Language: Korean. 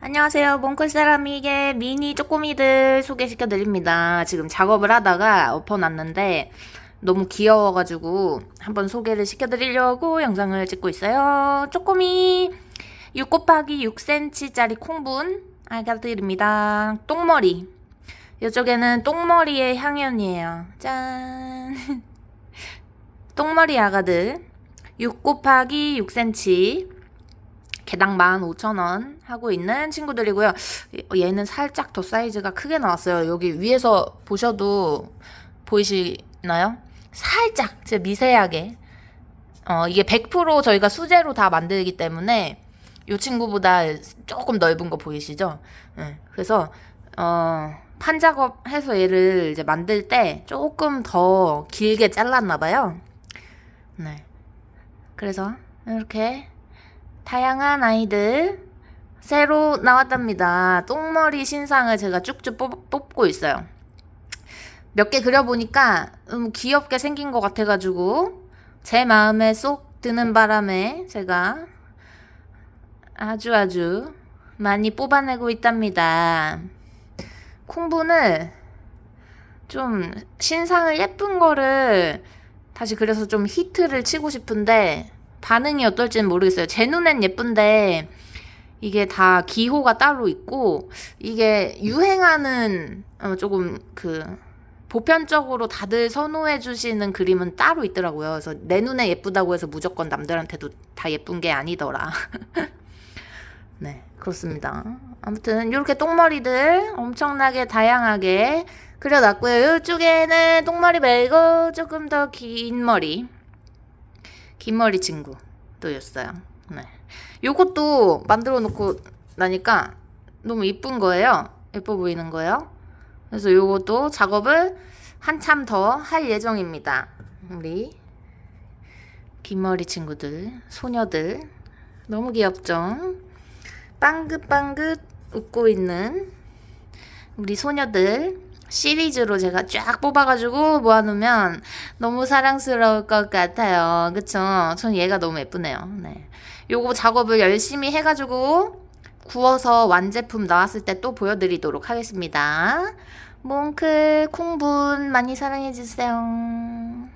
안녕하세요. 몽클 세라믹의 미니 쪼꼬미들 소개시켜 드립니다. 지금 작업을 하다가 엎어놨는데 너무 귀여워가지고 한번 소개를 시켜 드리려고 영상을 찍고 있어요. 쪼꼬미 6 곱하기 6cm짜리 콩분 알려드립니다. 똥머리 이쪽에는 똥머리의 향연이에요. 짠 똥머리 아가들 6 곱하기 6cm 개당 15,000원 하고 있는 친구들이고요. 얘는 살짝 더 사이즈가 크게 나왔어요. 여기 위에서 보셔도 보이시나요? 살짝 진짜 미세하게 어, 이게 100% 저희가 수제로 다 만들기 때문에 이 친구보다 조금 넓은 거 보이시죠? 네, 그래서 어, 판 작업해서 얘를 이제 만들 때 조금 더 길게 잘랐나 봐요. 네. 그래서 이렇게 다양한 아이들 새로 나왔답니다. 똥머리 신상을 제가 쭉쭉 뽑, 뽑고 있어요. 몇 개 그려보니까 음, 귀엽게 생긴 것 같아가지고 제 마음에 쏙 드는 바람에 제가 아주 아주 많이 뽑아내고 있답니다. 콩분을 좀 신상을 예쁜 거를 다시 그려서 좀 히트를 치고 싶은데 반응이 어떨지는 모르겠어요. 제 눈엔 예쁜데 이게 다 기호가 따로 있고 이게 유행하는 어, 조금 그 보편적으로 다들 선호해 주시는 그림은 따로 있더라고요. 그래서 내 눈에 예쁘다고 해서 무조건 남들한테도 다 예쁜 게 아니더라. 네, 그렇습니다. 아무튼 이렇게 똥머리들 엄청나게 다양하게 그려놨고요. 이쪽에는 똥머리 말고 조금 더 긴 머리. 긴 머리 친구 또였어요. 네. 요것도 만들어 놓고 나니까 너무 이쁜 거예요. 예뻐 보이는 거예요. 그래서 요것도 작업을 한참 더 할 예정입니다. 우리 긴 머리 친구들, 소녀들 너무 귀엽죠? 빵긋빵긋 웃고 있는 우리 소녀들 시리즈로 제가 쫙 뽑아가지고 모아놓으면 너무 사랑스러울 것 같아요. 그쵸? 전 얘가 너무 예쁘네요. 네. 요거 작업을 열심히 해가지고 구워서 완제품 나왔을 때 또 보여드리도록 하겠습니다. 몽클 콩분 많이 사랑해주세요.